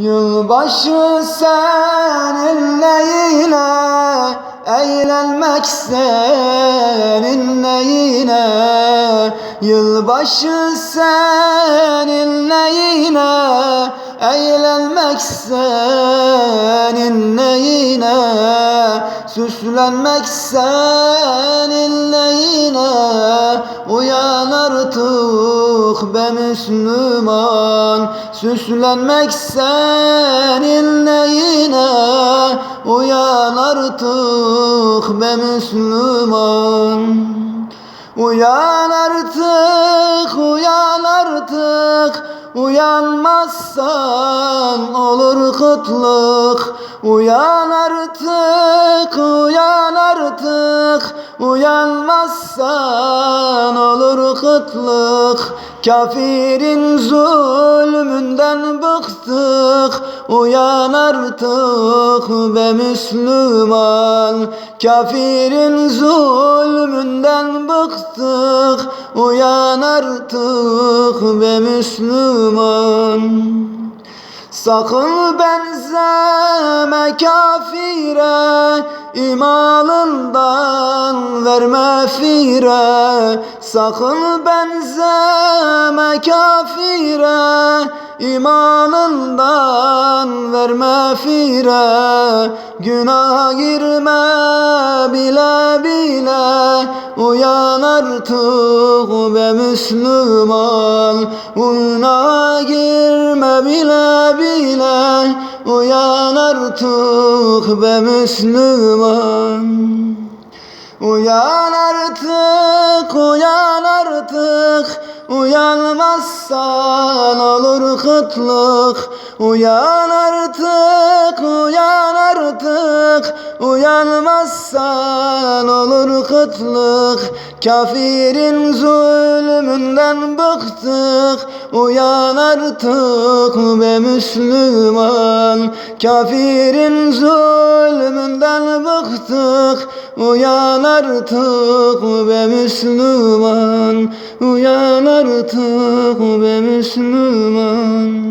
Yılbaşı seninle yine Eğlenmek seninle yine Yılbaşı seninle yine Eğlenmek seninle yine Süslenmek seninle yine Uyan artık be Müslüman Süslenmek seninle yine. Uyan artık be Müslüman. Uyan artık, uyan artık. Uyanmazsan olur kıtlık Uyan artık, uyan artık. Uyanmazsan olur kıtlık Kafirin zulmünden bıktık Uyan artık be Müslüman. Kafirin zulmünden bıktık Uyan artık be Müslüman. Sakın benzeme kafire imalından verme fire Sakın benzeme kafire. İmanından verme fire Günah girme bile bile. Uyan artık be Müslüman Günah girme bile bile Uyan artık be Müslüman. Uyan artık, uyan artık. Uyanmazsan olur kıtlık. Uyan artık, uyan artık. Uyanmazsan olur kıtlık Kafirin zulmünden bıktık. Uyan artık be Müslüman Kafirin zulmünden bıktık. Uyan artık be Müslüman Uyan artık be Müslüman